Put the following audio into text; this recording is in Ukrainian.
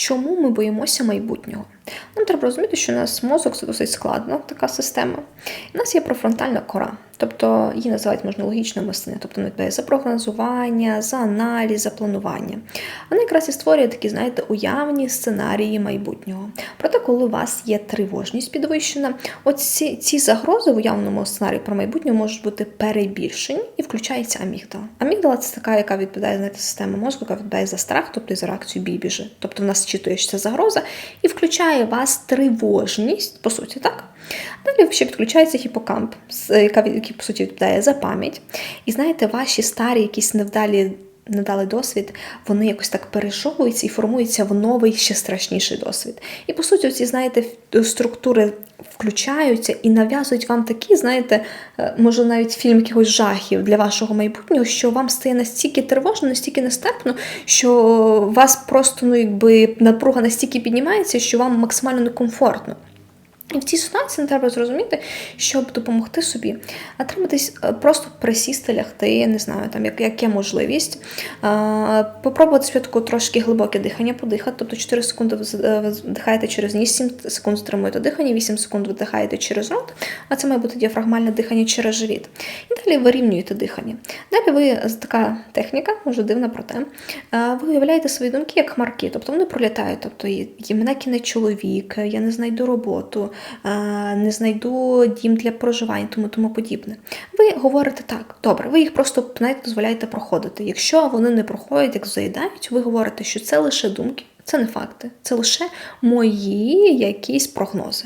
чому ми боїмося майбутнього? Нам треба розуміти, що у нас мозок це досить складна така система. У нас є профронтальна кора, тобто її називають можна логічне мислення, тобто вона відповідає за прогнозування, за аналіз, за планування. Вона якраз і створює такі, знаєте, уявні сценарії майбутнього. Проте, коли у вас є тривожність підвищена, оці ці загрози в уявному сценарії про майбутнє можуть бути перебільшені і включається амігдала. Амігдала це така, яка відповідає знаєте, система мозку, яка відповідає за страх, тобто і за реакцію бій-біжи. Тобто в нас читує, загроза, і включає вас тривожність, по суті, так? Далі ще підключається гіпокамп, який, по суті, відповідає за пам'ять. І знаєте, ваші старі якісь невдалі. Недалий досвід, вони якось так пережовуються і формуються в новий ще страшніший досвід. І по суті, ці, знаєте, структури включаються і нав'язують вам такі, знаєте, е, може навіть фільм якихось жахів для вашого майбутнього, що вам стає настільки тривожно, настільки нестерпно, що вас просто ну, якби напруга настільки піднімається, що вам максимально некомфортно. І в цій ситуації не треба зрозуміти, щоб допомогти собі, а треба десь е, просто присісти, лягти, не знаю, там як, як є можливість. А, попробувати спочатку трошки глибоке дихання, подихати, тобто 4 секунди вз- е, вдихаєте через ніс, 7 секунд стримуєте дихання, 8 секунд видихаєте через рот, а це має бути діафрагмальне дихання через живіт. І далі вирівнюєте дихання. Далі ви така техніка, може дивна проте, е, ви уявляєте свої думки як хмарки, тобто вони пролітають. Тобто є- мене кінець чоловік, я не знайду роботу, е, не знайду дім для проживання, тому тому подібне. Ви говорите так, добре, ви їх просто знаєте, дозволяєте проходити. Якщо вони не проходять, як заїдають, ви говорите, що це лише думки, це не факти, це лише мої якісь прогнози.